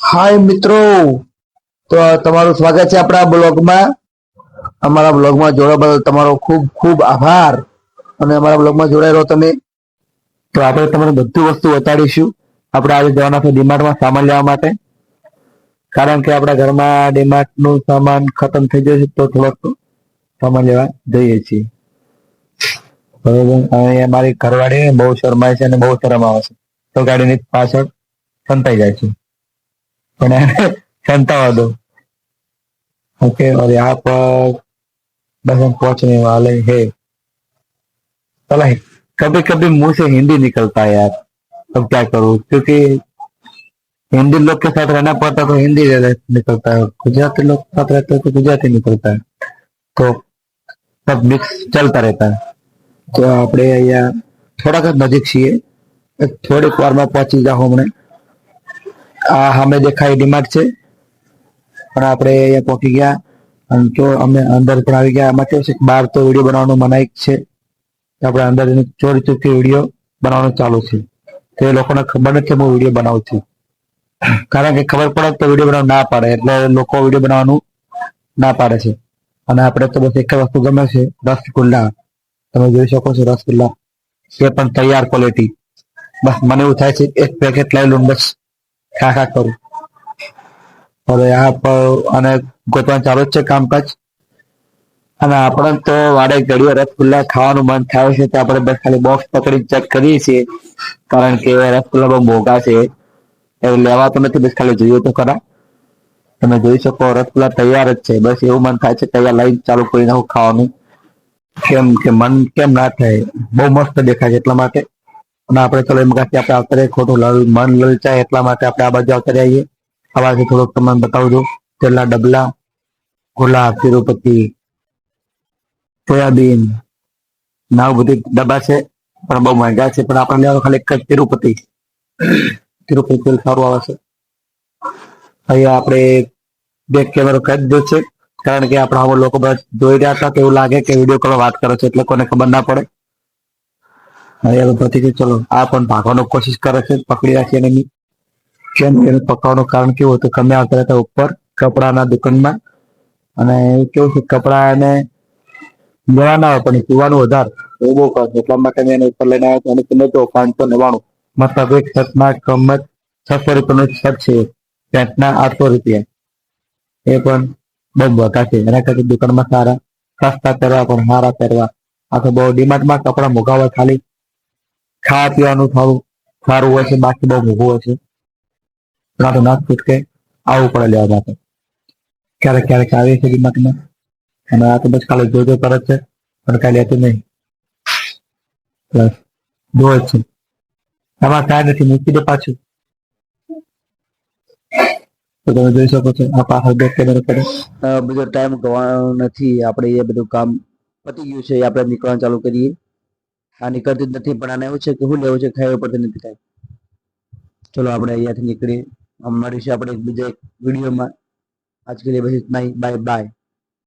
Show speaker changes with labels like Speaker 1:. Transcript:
Speaker 1: હાય મિત્રો. તો તમારું સ્વાગત છે આપણા બ્લોગમાં. અમારા બ્લોગમાં જોડા બદલ તમારો ખૂબ ખૂબ આભાર. અને અમારા બ્લોગમાં જોડાઈ રહો તમે. તો આપણે તમને બધું વસ્તુ બતાડીશું. આપણે આજે જવાના છે ડીમાર્ટમાં સામાન લેવા માટે. કારણ કે આપણા ઘરમાં ડીમાર્ટનું સામાન ખતમ થઈ જશે તો થોડોક સામાન લેવા જઈએ છીએ. બરોબર? અને મારી ઘરવાળી બહુ શરમાય છે અને બહુ શરમ આવે છે. તો ગાડીની પાછળ સંતાઈ જાય છે. પણ संतावा दो ओके और यहाँ पर बस हम पहुंचने वाले हैं चला कभी कभी मुंह से हिंदी निकलता है यार अब क्या करूं क्योंकि हिंदी लोग के साथ रहना पड़ता तो हिंदी निकलता है गुजराती लोग के साथ रहते तो गुजराती निकलता है तो सब मिक्स चलता रहता है તો આપણે અહીંયા થોડાક જ નજીક છીએ થોડીક વારમાં પહોંચી જાઓ હમણાં આ સામે દેખાય ડિમાર્ટ છે. પણ આપણે અહીંયા પહોંચી ગયા. અને તો અમે અંદર પણ આવી ગયા. એમાં કેવું છે બહાર તો વીડિયો બનાવવાનું મનાઈ છે. આપણે અંદર ચોરી ચૂકી વીડિયો બનાવવાનું ચાલુ છે. તો લોકોને ખબર નથી હું વીડિયો બનાવું છું. કારણ કે ખબર પડે તો વીડિયો બનાવ ના પાડે. એટલે લોકો વીડિયો બનાવવાનું ના પાડે છે. અને આપણે તો બસ એક વસ્તુ ગમે છે. રસગુલ્લા. તમે જોઈ શકો છો રસગુલ્લા. એ પણ તૈયાર ક્વોલિટી બસ મને એવું થાય છે એક પેકેટ લઈ લઉં બસ. ખા ખા કરું. હવે આ પર અને ગોતવાનું ચાલુ જ છે કામકાજ. અને આપણે તો વાડે ઘડીએ રસગુલ્લા ખાવાનું મન થાય છે, તો આપણે બસ ખાલી બોક્સ પકડી ચેક કરીએ છીએ. કારણ કે રસગુલ્લા બહુ મોંઘા છે. એવું લેવા તો નથી, બસ ખાલી જોઈએ તો ખરા. તમે જોઈ શકો, રસગુલ્લા તૈયાર જ છે. બસ એવું મન થાય છે, તૈયાર લઈને ચાલુ કરી નાખું ખાવાનું. કેમ કે મન કેમ ના થાય? બહુ મસ્ત દેખાય છે એટલા માટે. અને આપણે ચલો એમ કાંઈ આપણે આવતા રહીએ, ખોટું મન લલચાય એટલા માટે આપણે આ બાજુ આવતા રહીએ. આ બાજુ થોડુંક તમને બતાવું છું. ડબલા ગુલાબ તિરુપતિ સોયાબીન. ના બધી ડબ્બા છે, પણ બહુ મહેંગા છે, પણ આપણે લેવાનું ખાલી એક જ તિરુપતિ. તિરુપતિ તેલ સારું આવે છે. અહીંયા આપણે બેક કેમેરો કરી દીધો છે, કારણ કે આપણા હવે લોકો બધા જોઈ રહ્યા હતા, તો લાગે કે વીડિયો કોલ વાત કરે છે, એટલે કોને ખબર ના પડે. હવે પછી કે ચલો, આ પણ ભાગવાનો કોશિશ કરે છે, પકડી રાખીએ એને કેમ એને પકડવાનું કારણ કેવું હતું? તમે આવતા હતા ઉપર કપડાના દુકાનમાં અને કેવું છે, કપડા એને ગણા ના હોય પણ પીવાનું વધારે. એવું બહુ કરે એટલા માટે મેં એને ઉપર લઈને આવ્યો અને તમે તો પાંચસો નવ્વાણું. મતલબ એક શર્ટના કમત છસો રૂપિયાનું શર્ટ છે પેન્ટના આઠસો રૂપિયા. એ પણ બહુ મોટા છે. એના કરતા દુકાનમાં સારા, સસ્તા પહેરવા પણ, સારા પહેરવા. આ તો બહુ ડિમાન્ડમાં કપડા મોઘા ખાલી. ખાવા પીવાનું થોડું સારું હોય છે, બાકી બહુ મોઘું હોય છે. ના તો ના છૂટકે આવવું પડે લેવા માટે. ક્યારેક ક્યારેક આવીએ છીએ ડિમાન્ડમાં અને આ તો બસ ખાલી જોજો કરે છે, પણ કાંઈ લેતું નહીં. બસ, જોવે છે. આમાં કાંઈ નથી મૂકી દે પાછું. તો તમે જોઈ શકો છો, આ પાછળ બેક કેમેરા કરે
Speaker 2: બધો ટાઈમ ગવાનો નથી, આપણે એ બધું કામ પતી ગયું છે આપણે નીકળવાનું ચાલુ કરીએ. આ નીકળતી જ નથી, પણ આને એવું છે કે શું લેવું છે ખાઈ ઉપરથી નથી કાંઈ ચલો, આપણે અહીંયાથી નીકળીએ. મળીશું આપણે એકબીજા એક વિડીયોમાં. આજકે લીએ બસ ઇતના બાય બાય